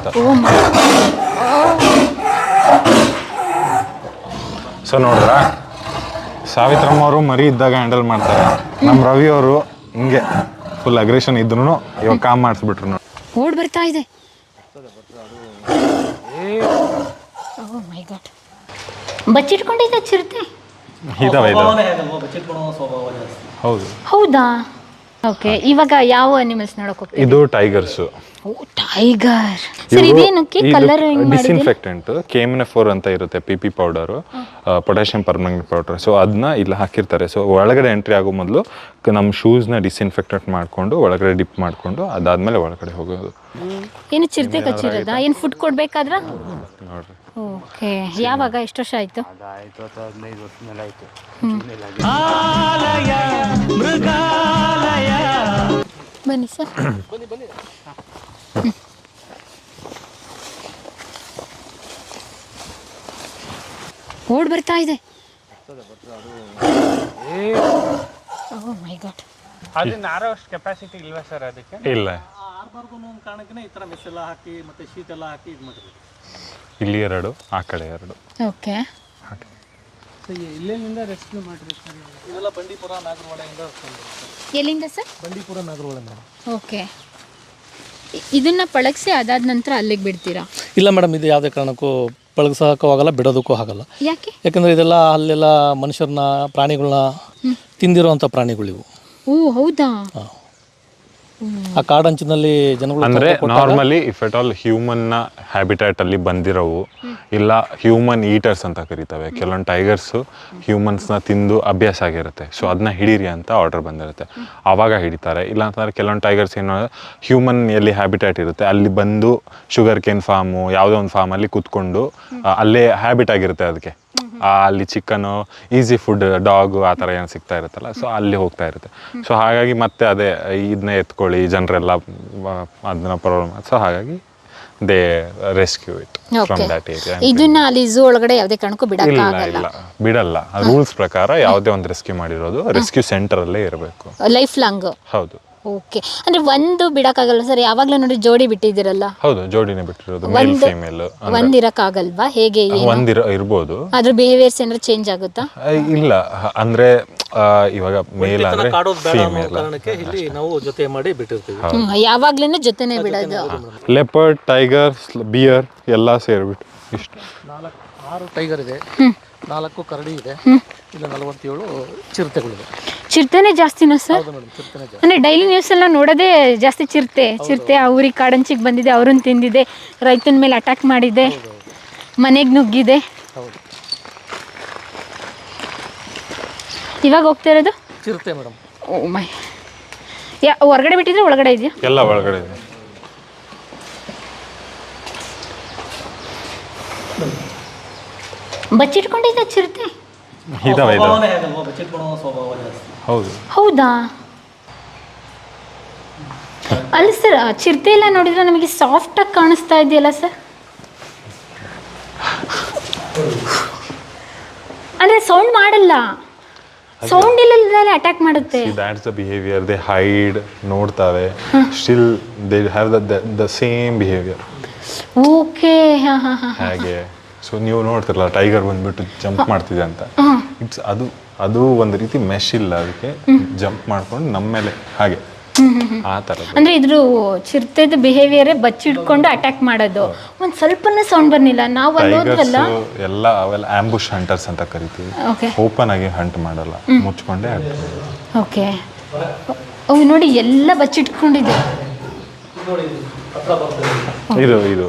ಅಂತ ಸೊ ನೋಡ್ರ ಸಾವಿತ್ರಮ್ಮ ಅವರು ಮರಿ ಇದ್ದಾಗ ಹ್ಯಾಂಡಲ್ ಮಾಡ್ತಾರೆ. ನಮ್ಮ ರವಿ ಅವರು ಹಿಂಗೆ ಫುಲ್ ಅಗ್ರೆಷನ್ ಇದ್ರು ಇವಾಗ ಕಾಮ್ ಮಾಡಿಸ್ಬಿಟ್ರು ನೋಡಿ. ಓಡ್ ಬರ್ತಾ ಇದೆ. ಓ ಮೈ ಗಾಡ್ ಬಚ್ಚಿಟ್ಕೊಂಡಿದ್ದ ಚಿರತೆ? ಇದಾವೆ ಹೌದು. ಹೌದಾ? ಓಕೆ ಇವಾಗ ಯಾವ ಅನಿಮಲ್ಸ್ ನೋಡಕ್ ಹೋಗ್ತೀವಿ ಇದು ಟೈಗರ್ಸ್ ಟೈಗರ್ ಸರ್ ಇದೇನಕ್ಕೆ? ಕಲರ್ ಡಿಸ್ಇನ್ಫೆಕ್ಟೆಂಟ್ ಕೆಮ್ನೆ ಫೋರ್ ಅಂತ ಇರುತ್ತೆ P P powder potassium permanent powder so ಅದನ್ನ ಇಲ್ಲಿ ಹಾಕಿರ್ತಾರೆ. ಸೊ ಒಳಗಡೆ ಎಂಟ್ರಿ ಆಗೋ ಮೊದಲು ನಮ್ಮ ಶೂಸ್ನ ಡಿಸ್ಇನ್ಫೆಕ್ಟೆಂಟ್ ಮಾಡಿಕೊಂಡು ಒಳಗಡೆ ಡಿಪ್ ಮಾಡಿಕೊಂಡು ಅದಾದ್ಮೇಲೆ ಒಳಗಡೆ ಹೋಗೋದು. ಏನು ಚಿರತೆ ಕಚ್ಚಿರೋದಾ? ಏನು ಫುಡ್ ಕೊಡ್ಬೇಕಾದ್ರ? ನೋಡ್ರಿ. ಓಕೆ ಯಾವಾಗ ಎಷ್ಟು ವರ್ಷ ಆಯ್ತು ಆಯ್ತು ಅಥವಾ ಹದಿನೈದು ವರ್ಷ ಮೇಲೆ ಆಯ್ತು ಬನ್ನಿ ಸರ್ ಓಡ್ ಬರ್ತಾ ಇದೆ ಓ ಮೈ ಗಾಡ್ ಆರೋ ಅಷ್ಟು ಕೆಪಾಸಿಟಿ ಇಲ್ವಾ ಸರ್ ಅದಕ್ಕೆ ಇಲ್ಲ ಆರ್ಬಾರ್ಗು ಅನ್ನೋ ಒಂದು ಕಾರಣಕ್ಕೆ ಈ ಥರ ಮೆಸ್ ಎಲ್ಲ ಹಾಕಿ ಮತ್ತೆ ಶೀಟ್ ಎಲ್ಲ ಹಾಕಿ ಇದು ಮಾಡಿದ್ವಿ ಇಲ್ಲಿ ಎರಡು ಆ ಕಡೆ ಎರಡು. ಓಕೆ. ಇಲ್ಲಿಂದ ರೆಸ್ಕ್ಯೂ ಮಾಡಿರಿ ಸರ್ ಇದೆಲ್ಲ ಬಂಡೀಪುರ ನಾಗರಹೊಳೆಯಿಂದ. ಎಲ್ಲಿಂದ sir? Bandipur Nagarhole madam. Okay. ಇದನ್ನ ಪಳಗಿಸಿ ಅದಾದ ನಂತರ ಅಲ್ಲಿಗೆ ಬಿಡ್ತೀರಾ? ಇಲ್ಲ ಮೇಡಮ್ ಇದು ಯಾವುದೇ ಕಾರಣಕ್ಕೂ ಪಳಗಿಸೋಕ್ಕೂ ಆಗಲ್ಲ ಬಿಡೋದಕ್ಕೂ ಆಗಲ್ಲ. ಯಾಕೆ? ಯಾಕಂದ್ರೆ ಇದೆಲ್ಲ ಅಲ್ಲೆಲ್ಲ ಮನುಷ್ಯರನ್ನ ಪ್ರಾಣಿಗಳನ್ನ ತಿಂದಿರುವಂಥ ಪ್ರಾಣಿಗಳಿವು. ಓ ಹೌದಾ? ಆ ಕಾಡಂಚಿನಲ್ಲಿ ಜನಗಳು ಅಂದ್ರೆ ನಾರ್ಮಲಿ ಇಫ್ ಎಟ್ ಆಲ್ ಹ್ಯೂಮನ್ನ ಹ್ಯಾಬಿಟೇಟ್ ಅಲ್ಲಿ ಬಂದಿರೋವು ಇಲ್ಲ ಹ್ಯೂಮನ್ ಈಟರ್ಸ್ ಅಂತ ಕರಿತವೆ. ಕೆಲವೊಂದು ಟೈಗರ್ಸ್ ಹ್ಯೂಮನ್ಸ್ನ ತಿಂದು ಅಭ್ಯಾಸ ಆಗಿರುತ್ತೆ. ಸೊ ಅದನ್ನ ಹಿಡೀರಿ ಅಂತ ಆರ್ಡರ್ ಬಂದಿರುತ್ತೆ. ಆವಾಗ ಹಿಡಿತಾರೆ. ಇಲ್ಲ ಅಂತಂದ್ರೆ ಕೆಲವೊಂದು ಟೈಗರ್ಸ್ ಏನು ಹ್ಯೂಮನ್ ಎಲ್ಲಿ ಹ್ಯಾಬಿಟೇಟ್ ಇರುತ್ತೆ. ಅಲ್ಲಿ ಬಂದು ಶುಗರ್ ಕೇನ್ ಫಾರ್ಮು ಯಾವುದೋ ಒಂದು ಫಾರ್ಮ್ ಅಲ್ಲಿ ಕುತ್ಕೊಂಡು ಅಲ್ಲೇ ಹ್ಯಾಬಿಟ್ ಆಗಿರುತ್ತೆ ಅದಕ್ಕೆ. ಅಲ್ಲಿ ಚಿಕನು ಈಸಿ ಫುಡ್ ಡಾಗು ಆ ಥರ ಏನು ಸಿಗ್ತಾ ಇರುತ್ತಲ್ಲ ಸೊ ಅಲ್ಲಿ ಹೋಗ್ತಾ ಇರುತ್ತೆ. ಸೊ ಹಾಗಾಗಿ ಮತ್ತೆ ಅದೇ ಇದನ್ನ ಎತ್ಕೊಳ್ಳಿ ಜನರೆಲ್ಲ ಅದನ್ನ ಪ್ರಾಬ್ಲಮ್ ಸೊ ಹಾಗಾಗಿ they rescue it from that area ಇದನ್ನ ಅಲ್ಲಿ ಝೂ ಒಳಗಡೆ ಯಾವುದೇ ಕಾರಣಕ್ಕೂ ಬಿಡಕ್ಕಾಗಲ್ಲ. ಇಲ್ಲ ಬಿಡಲ್ಲ. ರೂಲ್ಸ್ ಪ್ರಕಾರ ಯಾವುದೇ ಒಂದು ರೆಸ್ಕ್ಯೂ ಮಾಡಿರೋದು ರೆಸ್ಕ್ಯೂ ಸೆಂಟರಲ್ಲೇ ಇರಬೇಕು. ಲೈಫ್ ಲಾಂಗ್ ಹೌದು. ಓಕೆ ಅಂದ್ರೆ ಒಂದು ಬಿಡಕ್ಕಾಗಲ್ಲ ಸರ್ ಯಾವಾಗ್ಲೂ ನೋಡಿ ಜೋಡಿ ಬಿಟ್ಟಿದ್ದೀರಲ್ಲ. ಹೌದು ಜೋಡಿನೇ ಬಿಟ್ಟಿರೋದು ಮೇಲ್ ಒಂದು ಫೀಮೇಲ್ ಒಂದಿರಕ್ಕಾಗಲ್ವಾ ಹೇಗೆ ಏನು? ಒಂದಿರ ಇರ್ಬೋದು. ಅದ್ರ ಬಿಹೇವಿಯರ್ಸ್ ಏನಾದ್ರು ಚೇಂಜ್ ಆಗುತ್ತಾ? ಆ, ಇಲ್ಲ. ಹ- ಅಂದ್ರೆ ಆ, ಇವಾಗ ಮೇಲ್ ಅಂದ್ರೆ ಕಾಡೋದು ಬೇಡ ಅನ್ನೋ ಫೀಮೇಲ್ ಕಾರಣಕ್ಕೆ ಇಲ್ಲಿ ನಾವು ಜೊತೆ ಮಾಡಿ ಬಿಟ್ಟಿರ್ತೀವಿ. ಹ್ಮ್ ಯಾವಾಗ್ಲೂ ಜೊತೆನೆ ಬಿಡೋದು. ಲೆಪರ್ಡ್ ಟೈಗರ್ ಬಿಯರ್ ಎಲ್ಲಾ ಸೇರ್ಬಿಟ್ಟು ಇಷ್ಟು. ನಾಲ್ಕು ಆರು ಟೈಗರ್ ಇದೆ. ನಾಲ್ಕು ಕರಡಿ ಇದೆ. ಇಲ್ಲ ನಲವತ್ತೇಳು ಚಿರತೆಗಳಿದೆ ಚಿರತೆನೆ ಜಾಸ್ತಿನಾ ಸರ್? ಹೌದು ಮೇಡಮ್ ಚಿರತೆನೇ ಜಾಸ್ತಿ. ಅಂದ್ರೆ ಡೈಲಿ ನ್ಯೂಸ್ ಎಲ್ಲ ನೋಡೋದೇ ಜಾಸ್ತಿ ಚಿರತೆ. ಚಿರತೆ ಆ ಊರಿಗೆ ಕಾಡಂಚಿಗೆ ಬಂದಿದೆ ಅವ್ರನ್ನ ತಿಂದಿದೆ ರೈತನ ಮೇಲೆ ಅಟ್ಯಾಕ್ ಮಾಡಿದೆ ಮನೆಗೆ ನುಗ್ಗಿದೆ. ಹೌದು. ಇವಾಗ ಹೋಗ್ತಾ ಇರೋದು? ಚಿರತೆ ಮೇಡಮ್. ಓ ಮೈ. ಯಾ ಹೊರಗಡೆ ಬಿಟ್ಟಿದ್ರೆ ಒಳಗಡೆ ಇದೆಯಾ? ಎಲ್ಲ ಒಳಗಡೆ ಇದೆ. ಬಚ್ಚಿಟ್ಕೊಂಡಿದ್ದ ಚಿರತೆ? ಇದಾವೆ ಇದಾವೆ ಹೇಗಲ್ವಾ? ಬಚ್ಚಿಟ್ಕೊಳೋ ಸ್ವಭಾವ ಜಾಸ್ತಿ. ಹೌದು. ಹೌದಾ? ಅಲ್ಲಿ ಸರ್ ಚಿರತೆ ಎಲ್ಲ ನೋಡಿದ್ರೆ ನಮಗೆ ಸಾಫ್ಟಾಗಿ ಕಾಣಿಸ್ತಾ ಇದೆಯಲ್ಲ ಸರ್? ಅಂದರೆ ಸೌಂಡ್ ಮಾಡಲ್ಲ. ಸೌಂಡ್ ಇಲ್ಲದಲ್ಲೇ ಅಟ್ಯಾಕ್ ಮಾಡುತ್ತೆ. That's the behaviour they hide ನೋಡ್ತಾವೆ still they have the the same behaviour okay ಹಾಂ ಹಾಂ ಹಾಂ. ಹಾಗೆ. ಸೊ ನೀವು ನೋಡ್ತಿರಲ್ಲ ಟೈಗರ್ ಬಂದ್ಬಿಟ್ಟು ಜಂಪ್ ಮಾಡ್ತಿದೆ ಅಂತ. ಇಟ್ಸ್ ಅದು ಅದು ಒಂದು ರೀತಿ ಮೆಶ್ ಇಲ್ಲ ಅದಕ್ಕೆ ಜಂಪ್ ಮಾಡ್ಕೊಂಡು ನಮ್ಮ ಮೇಲೆ ಹಾಗೆ. ಆ ಥರ ಅಂದರೆ ಇದ್ರ ಚಿರತೆದ ಬಿಹೇವಿಯರೇ ಬಚ್ಚಿಡ್ಕೊಂಡು ಅಟ್ಯಾಕ್ ಮಾಡೋದು. ಒಂದು ಸ್ವಲ್ಪನೇ ಸೌಂಡ್ ಬರ್ಲಿಲ್ಲ. ನಾವು ಅಲ್ಲೋದ್ರಲ್ಲ ಟೈಗರ್ಸ್ ಎಲ್ಲ ಅವೆಲ್ಲ ಆಂಬುಷ್ ಹಂಟರ್ಸ್ ಅಂತ ಕರಿತೀವಿ. ಓಕೆ ಓಪನ್ ಆಗಿ ಹಂಟ್ ಮಾಡಲ್ಲ. ಮುಚ್ಕೊಂಡೇ hunt ಮಾಡೋದು. ಓಕೆ ಅವು ನೋಡಿ ಎಲ್ಲ ಬಚ್ಚಿಟ್ಕೊಂಡಿದೆ. ಇದು ಇದು.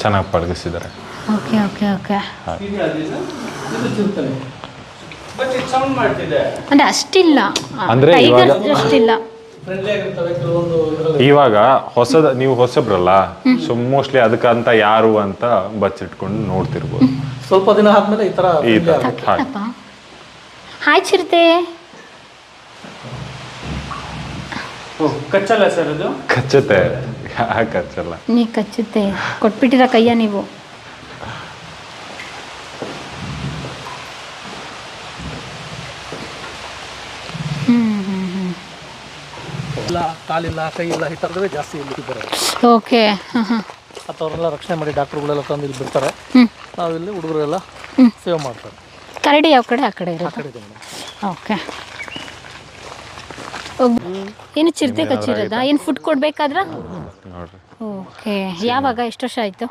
ಚೆನ್ನಾಗಿ ಪಳಗಿಸಿದ್ದಾರೆ. Okay okay okay. ಅಂದ್ರೆ ಅಷ್ಟಿಲ್ಲ. ಅಂದ್ರೆ ಇವಾಗ- ಅಷ್ಟಿಲ್ಲ. ಇವಾಗ ಹೊಸದ ನೀವು ಹೊಸಬ್ರಲ್ಲ ಸೊ ಮೋಸ್ಟ್ಲಿ ಅದಕ್ಕಂತ ಯಾರು ಅಂತ ಬಚ್ಚಿಟ್ಕೊಂಡು ನೋಡ್ತಿರ್ಬೋದು. ಸ್ವಲ್ಪ ದಿನ ಆದ್ಮೇಲೆ ಈ ತರ ಹಾಯ್ ಚಿರತೆ. ಕಚ್ಚಲ್ಲ ಸರ್ ಅದು? ಕಚ್ಚುತ್ತೆ. ಕಚ್ಚಲ್ಲ. ನೀ ಕಚ್ಚುತ್ತೆ. ಕೊಟ್ಬಿಟ್ಟಿರ ಕೈಯ ನೀವು. ಹ್ಮ್ ಹ್ಮ್ ಹ್ಮ್ ಎಲ್ಲ ಕಾಲಿಲ್ಲ ಕೈ ಇಲ್ಲ ಈ ಥರದವೇ ಜಾಸ್ತಿ ಇಲ್ಲಿ ಓಕೆ. ಹಾಂ ಹಾಂ ರಕ್ಷಣೆ ಮಾಡಿ ಡಾಕ್ಟ್ರುಗಳೆಲ್ಲ ತಂದು ಇಲ್ಲಿ ಬಿಡ್ತಾರೆ. ಹ್ಮ್. ನಾವಿಲ್ಲಿ ಹುಡುಗರೆಲ್ಲ ಸೇವ್ ಮಾಡ್ತಾರೆ. ಕರಡಿ ಯಾವ ಕಡೆ? ಆ ಕಡೆ ಮೇಡಮ್. ಓಕೆ. ಏನು ಚಿರತೆ ಕಚ್ಚಿರೋದಾ? ಏನು ಫುಡ್ ಕೊಡ್ಬೇಕಾದ್ರ? ನೋಡ್ರಿ. ಓಕೆ. ಯಾವಾಗ? ಎಷ್ಟು ವರ್ಷ ಆಯಿತು?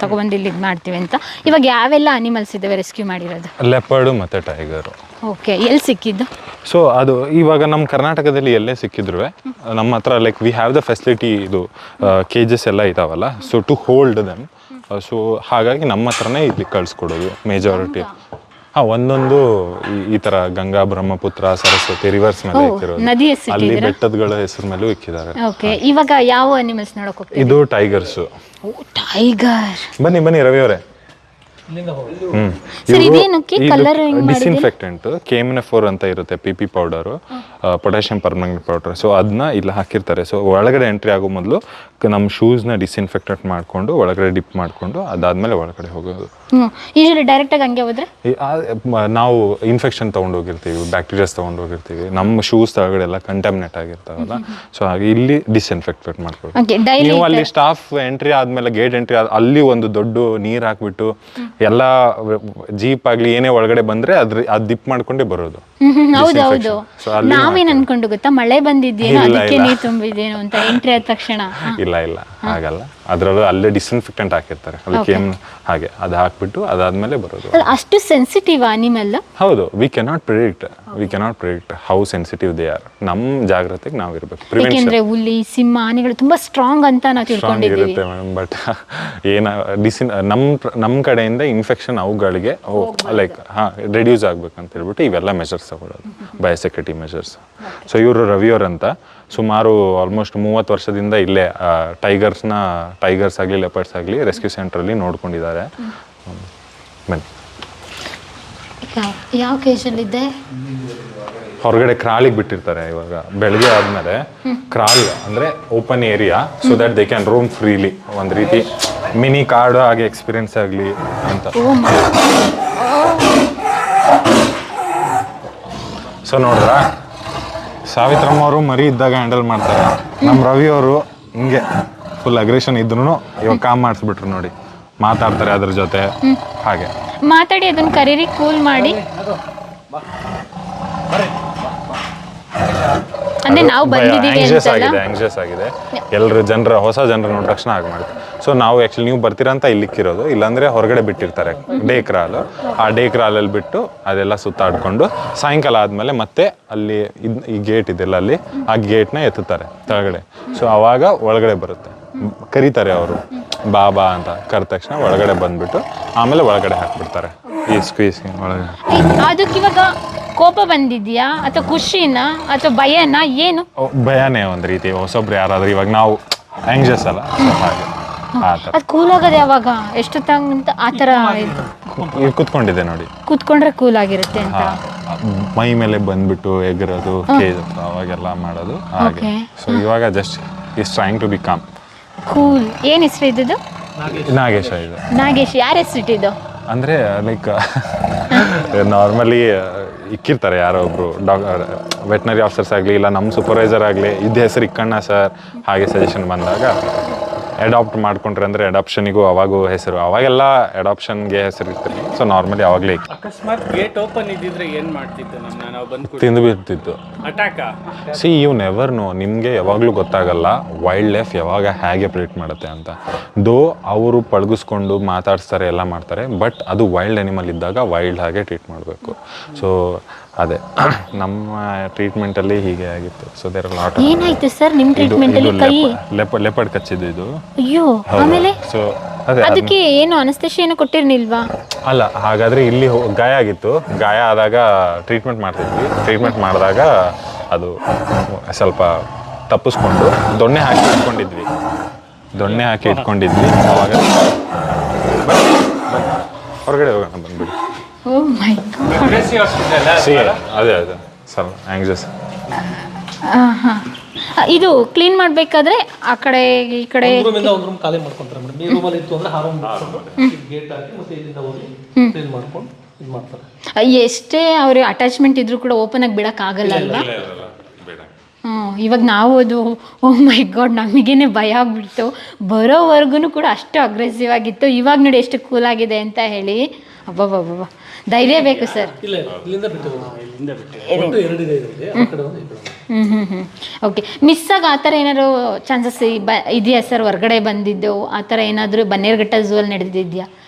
ತಗೊಬಂದು ಇಲ್ಲಿ ಇದು ಮಾಡ್ತೀವಿ ಅಂತ. ಇವಾಗ ಯಾವೆಲ್ಲ ಅನಿಮಲ್ಸ್ ಇದ್ದಾವೆ ರೆಸ್ಕ್ಯೂ ಮಾಡಿರೋದು? ಲೆಪರ್ಡು ಮತ್ತು ಟೈಗರು ಓಕೆ. ಎಲ್ಲಿ ಸಿಕ್ಕಿದ್ದು? ಸೊ ಅದು ಇವಾಗ ನಮ್ಮ ಕರ್ನಾಟಕದಲ್ಲಿ ಎಲ್ಲೇ ಸಿಕ್ಕಿದ್ರು ನಮ್ಮ ಹತ್ರ like we have the facility ಇದು ಕೇಜಸ್ ಎಲ್ಲ ಇದಾವಲ್ಲ. So to hold them so ಹಾಗಾಗಿ ನಮ್ಮ ಹತ್ರನೇ ಇಲ್ಲಿ ಕಳಿಸ್ಕೊಡೋದು ಮೇಜಾರಿಟಿ ಹಾಂ ಒಂದೊಂದು ಈ- ತರ ಗಂಗಾ ಬ್ರಹ್ಮಪುತ್ರ ಸರಸ್ವತಿ ರಿವರ್ಸ್ ಮೇಲೆ ಇಕ್ಕಿರೋದು. ನದಿ ಹೆಸರು ಅಲ್ಲಿ ಬೆಟ್ಟದಗಳ ಹೆಸರು ಮೇಲೂ ಇಕ್ಕಿದ್ದಾರೆ. ಓಕೆ ಇವಾಗ ಯಾವ ಅನಿಮಲ್ಸ್ ನೋಡಕ್ ಹೋಗ್ತೀವಿ ಇದು ಟೈಗರ್ಸ್ ಟೈಗರ್ ಬನ್ನಿ ಬನ್ನಿ ರವಿ ಅವರೇ. ಸರ್ ಇದೇನಕ್ಕೆ? ಕಲರ್ ಡಿಸ್ಇನ್ಫೆಕ್ಟೆಂಟ್ ಕೆಮಿನ ಫೋರ್ ಅಂತ ಇರುತ್ತೆ P P powder potassium permanent powder so ಅದನ್ನ ಇಲ್ಲಿ ಹಾಕಿರ್ತಾರೆ. ಸೊ ಒಳಗಡೆ ಎಂಟ್ರಿ ಆಗೋ ಮೊದಲು ನಮ್ಮ ಶೂಸ್ನ ಡಿಸ್ಇನ್ಫೆಕ್ಟೆಂಟ್ ಮಾಡಿಕೊಂಡು ಒಳಗಡೆ ಡಿಪ್ ಮಾಡಿಕೊಂಡು ಅದಾದ್ಮೇಲೆ ಒಳಗಡೆ ಹೋಗೋದು. ಯೂಶಲಿ ಡೈರೆಕ್ಟಾಗಿ ಹಂಗೆ ಹೋದ್ರೆ? ನಾವು ಇನ್ಫೆಕ್ಷನ್ ತೊಗೊಂಡೋಗಿರ್ತೀವಿ ಬ್ಯಾಕ್ಟೀರಿಯಾಸ್ ತೊಗೊಂಡೋಗಿರ್ತೀವಿ ನಮ್ಮ ಶೂಸ್ ತಳಗಡೆ ಎಲ್ಲ ಕಂಟಾಮಿನೇಟ್ ಆಗಿರ್ತಾವಲ್ಲ ಸೊ ಹಾಗೆ ಇಲ್ಲಿ ಡಿಸ್ಇನ್ಫೆಕ್ಟೆಂಟ್ ಮಾಡ್ಕೊಳ್ಳಿ ಓಕೆ ಡೈಲಿ ನೀವು ಅಲ್ಲಿ ಸ್ಟಾಫ್ ಎಂಟ್ರಿ ಆದ್ಮೇಲೆ ಗೇಟ್ ಎಂಟ್ರಿ ಅಲ್ಲಿ ಒಂದು ದೊಡ್ಡ ನೀರು ಹಾಕ್ಬಿಟ್ಟು ಎಲ್ಲ ಜೀಪ್ ಆಗ್ಲಿ ಏನೇ ಒಳಗಡೆ ಬಂದ್ರೆ ಅದ್ರ ಅದ್ ದಿಪ್ ಮಾಡ್ಕೊಂಡೇ ಬರೋದು. ಹೌದು ಹೌದು. ಅಲ್ಲಿ ನಾವೇನ್ ಅನ್ಕೊಂಡು ಗೊತ್ತಾ? ಮಳೆ ಬಂದಿದ್ದೇನೋ ಅದಕ್ಕೆ. ನೀರು ತುಂಬಿದ್ದೇನೋ ಅಂತ ಎಂಟ್ರಿ ಆದ ತಕ್ಷಣ. ಇಲ್ಲ ಇಲ್ಲ ಆಗಲ್ಲ. ಅದ್ರಲ್ಲೂ ಅಲ್ಲೇ ಡಿಸ್ಇನ್ಫೆಕ್ಟೆಂಟ್ ಹಾಕಿರ್ತಾರೆ. ಅದಕ್ಕೆ ಏನ್ ಹಾಗೆ ಅದ್ ಹಾಕ್ಬಿಟ್ಟು ಅದಾದ್ಮೇಲೆ ಬರೋದು. ಅಷ್ಟು ಸೆನ್ಸಿಟಿವ್ ಅನಿಮಲ್ ಹೌದು we cannot predict we cannot predict how sensitive they are ನಮ್ ಜಾಗ್ರತೆಗೆ ನಾವು ಇರ್ಬೇಕು. ಪ್ರಿವೆನ್ಷನ್ ಹುಲಿ ಸಿಂಹ ಆನೆಗಳು ತುಂಬಾ ಸ್ಟ್ರಾಂಗ್ ಅಂತ ನಾವು ಸ್ಟ್ರಾಂಗ್ ತಿಳ್ಕೊಂಡಿದ್ದೀವಿ. ಇರುತ್ತೆ ಮೇಡಮ್ ಬಟ್ ಏನ ಡಿಸಿನ್ ನಮ್ ನಮ್ಮ ಕಡೆಯಿಂದ ಇನ್ಫೆಕ್ಷನ್ ಅವುಗಳಿಗೆ ಲೈಕ್ ಹಾಂ ರೆಡ್ಯೂಸ್ ಆಗ್ಬೇಕಂತ ಹೇಳ್ಬಿಟ್ಟು ಇವೆಲ್ಲ ಮೆಷರ್ಸ್ ತಗೊಳ್ಳೋದು ಬಯೋಸೆಕ್ಯೂರಿಟಿ ಮೆಷರ್ಸ್ ಸೊ ಇವರು ರವಿಯವ್ರ ಅಂತ ಸುಮಾರು ಆಲ್ಮೋಸ್ಟ್ ಮೂವತ್ತು ವರ್ಷದಿಂದ ಇಲ್ಲೇ ಟೈಗರ್ಸ್ನ ಟೈಗರ್ಸ್ ಆಗಲಿ ಲೆಪರ್ಸ್ ಆಗಲಿ ರೆಸ್ಕ್ಯೂ ಸೆಂಟ್ರಲ್ಲಿ ನೋಡ್ಕೊಂಡಿದ್ದಾರೆ. ಬನ್ನಿ. ಯಾವ ಕೇಸಲ್ಲಿದ್ದೆ ಹೊರಗಡೆ ಕ್ರಾಲಿಗೆ ಬಿಟ್ಟಿರ್ತಾರೆ ಇವಾಗ. ಬೆಳಗ್ಗೆ ಆದ್ಮೇಲೆ ಕ್ರಾಲ್ ಅಂದ್ರೆ open area so that they can roam freely ಒಂದು ರೀತಿ ಮಿನಿ ಕಾರ್ಡ್ ಆಗಿ ಎಕ್ಸ್ಪೀರಿಯನ್ಸ್ ಆಗಲಿ ಅಂತ. ಸೊ ನೋಡ್ರ ಸಾವಿತ್ರಮ್ಮ ಅವರು ಮರಿ ಇದ್ದಾಗ ಹ್ಯಾಂಡಲ್ ಮಾಡ್ತಾರೆ. ನಮ್ಮ ರವಿ ಅವರು ಹಿಂಗೆ ಫುಲ್ ಅಗ್ರೆಷನ್ ಇದ್ರು ಇವಾಗ ಕಾಮ್ ಮಾಡಿಸ್ಬಿಟ್ರು ನೋಡಿ. ಮಾತಾಡ್ತಾರೆ ಅದ್ರ ಜೊತೆ. ಹಾಗೆ. ಮಾತಾಡಿ ಅದನ್ನ ಕರೀರಿ ಕೂಲ್ ಮಾಡಿ. ಅಂದ್ರೆ ನಾವು ಬಂದಿದ್ದೀವಿ ಆಂಗ್ಷಿಯಸ್ ಆಗಿದೆ ಆಂಗ್ಷಿಯಸ್ ಆಗಿದೆ. ಎಲ್ಲರೂ ಜನರ ಹೊಸ ಜನರ ನೋಡಿದ ತಕ್ಷಣ ಆಗ ಮಾಡುತ್ತೆ. ಸೊ ನಾವು ಆ್ಯಕ್ಚುಲಿ ನೀವು ಬರ್ತೀರಾ ಅಂತ ಇಲ್ಲಿಕ್ಕಿರೋದು ಇಲ್ಲಾಂದ್ರೆ ಹೊರಗಡೆ ಬಿಟ್ಟಿರ್ತಾರೆ ಡೇ ಕ್ರಾಲ್ ಆ ಡೇ ಕ್ರಾಲಲ್ಲಿ ಬಿಟ್ಟು ಅದೆಲ್ಲ ಸುತ್ತಾಡ್ಕೊಂಡು ಸಾಯಂಕಾಲ ಆದಮೇಲೆ ಮತ್ತೆ ಅಲ್ಲಿ ಇದ್ ಈ ಗೇಟ್ ಇದೆಲ್ಲ ಅಲ್ಲಿ ಆ ಗೇಟ್ನ ಎತ್ತುತ್ತಾರೆ ಕೆಳಗಡೆ ಸೊ ಅವಾಗ ಒಳಗಡೆ ಬರುತ್ತೆ. ಕರೀತಾರೆ ಅವರು. ಬಾ ಬಾ ಅಂತ ಕರೆದ ತಕ್ಷಣ ಒಳಗಡೆ ಬಂದ್ಬಿಟ್ಟು ಆಮೇಲೆ ಒಳಗಡೆ ಹಾಕ್ಬಿಡ್ತಾರೆ. ಈ ಸ್ಕ್ವೀಸ್ ಒಳಗಡೆ. ಅದಕ್ಕೆ ಇವಾಗ ಕೋಪ ಬಂದಿದ್ಯಾ? ಅಥವಾ ಖುಷಿನ? ಅಥವಾ ಭಯನ? ಏನು? ಓ, ಭಯನೇ ಒಂದು ರೀತಿ. ಹೊಸೊಬ್ರು ಯಾರಾದ್ರೂ ಇವಾಗ ನಾವು ಆಂಗ್ಜಸ್ ಅಲ್ಲ. so ಹಾಗೆ. ಆ ಥರ. ಅದು ಕೂಲ್ ಆಗೋದು ಯಾವಾಗ? ಎಷ್ಟು ತಂಗಂತ ಆ ಥರ ಇದು. ಇಲ್ಲಿ ಕುತ್ಕೊಂಡಿದೆ ನೋಡಿ. ಕೂತ್ಕೊಂಡ್ರೆ ಕೂಲ್ ಆಗಿರುತ್ತೆ ಅಂತ. ಮೈ ಮೇಲೆ ಬಂದ್ಬಿಟ್ಟು ಎಗರೋದು ಕೇಜ್ ಅವಾಗೆಲ್ಲ ಮಾಡೋದು ಹಾಗೆ. ಸೊ ಇವಾಗ just is trying to be calm cool ಏನು ಹೆಸರು ಇದ್ದದ್ದು? ನಾಗೇಶ. ಇದು. ನಾಗೇಶ್ ಯಾರ ಹೆಸರು ಇಟ್ಟಿದ್ದು? ಅಂದರೆ ಲೈಕ್ ನಾರ್ಮಲಿ ಇಕ್ಕಿರ್ತಾರೆ ಯಾರೋ ಒಬ್ರು. ಡಾಕ್ ವೆಟ್ನರಿ ಆಫೀಸರ್ಸ್ ಆಗಲಿ ಇಲ್ಲ ನಮ್ಮ ಸೂಪರ್ವೈಸರ್ ಆಗಲಿ ಇದ್ದ ಹೆಸರು ಇಕ್ಕಣ್ಣ ಸರ್ ಹಾಗೆ ಸಜೆಷನ್ ಬಂದಾಗ ಅಡಾಪ್ಟ್ ಮಾಡ್ಕೊಂಡ್ರೆ ಅಂದರೆ ಅಡಾಪ್ಷನಿಗೂ ಅವಾಗೂ ಹೆಸರು. ಅವಾಗೆಲ್ಲ ಅಡಾಪ್ಷನ್ಗೆ ಹೆಸರು ಇರ್ತಾರೆ ಸೊ ನಾರ್ಮಲಿ ಅವಾಗಲೇ ಅಕಸ್ಮಾತ್ ಗೇಟ್ ಓಪನ್ ಇದ್ದಿದ್ರೆ ಏನ್ ನಾವು ಬಂದು ತಿಂದು ಬಿಡ್ತಿತ್ತು. ಅಟ್ಯಾಕ ಸಿ ಯು ನೆವರ್ ನೋ ನಿಮಗೆ ಯಾವಾಗಲೂ ಗೊತ್ತಾಗಲ್ಲ ವೈಲ್ಡ್ ಲೈಫ್ ಯಾವಾಗ ಹೇಗೆ ಪ್ರೀಟ್ ಮಾಡುತ್ತೆ ಅಂತ. ದೋ ಅವರು ಪಳಗಿಸ್ಕೊಂಡು ಮಾತಾಡಿಸ್ತಾರೆ ಎಲ್ಲ ಮಾಡ್ತಾರೆ ಬಟ್ ಅದು ವೈಲ್ಡ್ ಅನಿಮಲ್ ಇದ್ದಾಗ ವೈಲ್ಡ್ ಹಾಗೆ ಟ್ರೀಟ್ ಮಾಡಬೇಕು. ಸೊ ಅದೇ ನಮ್ಮ ಟ್ರೀಟ್ಮೆಂಟಲ್ಲಿ ಹೀಗೆ ಆಗಿತ್ತು. ಸೊ ದೇರ್ ಲಾಟ್ ಏನಾಯ್ತು ಸರ್? ನಿಮ್ಮ ಟ್ರೀಟ್ಮೆಂಟ್ ಅಲ್ಲಿ ಕೈ ಲೆಪರ್ಡ್ ಲೆಪಡ್ ಕಚ್ಚಿದ್ದು ಇದು. ಅಯ್ಯೋ ಆಮೇಲೆ? ಸೊ ಅದೇ ಅದಕ್ಕೆ ಏನು ಅನಸ್ತೇಶ ಏನು ಕೊಟ್ಟಿರ್ನಿಲ್ವಾ ಅಲ್ಲ ಹಾಗಾದ್ರೆ ಇಲ್ಲಿ ಹೋ- ಗಾಯ ಆಗಿತ್ತು. ಗಾಯ ಆದಾಗ ಟ್ರೀಟ್ಮೆಂಟ್ ಮಾಡ್ತಿದ್ವಿ. ಟ್ರೀಟ್ಮೆಂಟ್ ಮಾಡಿದಾಗ ಅದು ಸ್ವಲ್ಪ ತಪ್ಪಿಸ್ಕೊಂಡು ದೊಣ್ಣೆ ಹಾಕಿ ಇಟ್ಕೊಂಡಿದ್ವಿ. ದೊಣ್ಣೆ ಹಾಕಿ ಇಟ್ಕೊಂಡಿದ್ವಿ. ಅವಾಗ ಬನ್ನಿ, ಬನ್ನಿ. ಹೊರಗಡೆ ಹೋಗೋಣ ಬಂದ್ಬಿಡಿ. ಓ ಮೈ ಸಿ ಅದೇ ಅದೇ. ಸ್ವಲ್ಪ ಆಂಗ್ಸಸ್ ಇದು ಕ್ಲೀನ್ ಮಾಡಬೇಕಾದ್ರೆ ಆ ಕಡೆ ಈ ಕಡೆ ರೂಮಿಂದ ಒಂದು ರೂಮ್ ಖಾಲಿ ಮಾಡ್ಕೊಂತಾರೆ ಮೇಡಮ್. ಈ ರೂಮಲ್ಲಿ ಇತ್ತು ಅಂದ್ರೆ ಆ ರೂಮ್ ಗೇಟ್ ಹಾಕಿ ಮತ್ತೆ ಇಲ್ಲಿಂದ ಹೋಗಿ ಕ್ಲೀನ್ ಮಾಡ್ಕೊಂಡು ಇದು ಮಾಡ್ತಾರೆ. ಎಷ್ಟೇ ಅವ್ರಿಗೆ ಅಟ್ಯಾಚ್ಮೆಂಟ್ ಇದ್ರೂ ಕೂಡ ಓಪನ್ ಆಗಿ ಬಿಡಕ್ ಆಗಲ್ಲ ಅಲ್ವಾ? ಇವಾಗ ನಾವು ಅದು ಓ ಮೈ ಗಾಡ್ ನಮಗೇನೆ ಭಯ ಆಗ್ಬಿಡ್ತು. ಬರೋವರೆಗೂ ಕೂಡ ಅಷ್ಟು ಅಗ್ರೆಸಿವ್ ಆಗಿತ್ತು. ಇವಾಗ ನೋಡಿ ಎಷ್ಟು ಕೂಲ್ ಆಗಿದೆ ಅಂತ ಹೇಳಿ. ಅಬ್ಬಬ್ಬಬ್ಬ ಧೈರ್ಯ ಬೇಕು ಸರ್. ಹ್ಞೂ ಹ್ಞೂ ಹ್ಞೂ ಓಕೆ ಮಿಸ್ ಆಗಿ ಆ ಥರ ಏನಾದ್ರು ಚಾನ್ಸಸ್ ಬ ಇದೆಯಾ ಸರ್ ಹೊರಗಡೆ ಬಂದಿದ್ದು? ಆ ಥರ ಏನಾದರೂ ಬನ್ನೇರ್ಘಟ್ಟ ಝೂ ಅಲ್ಲಿ ನಡೆದಿದ್ಯಾ?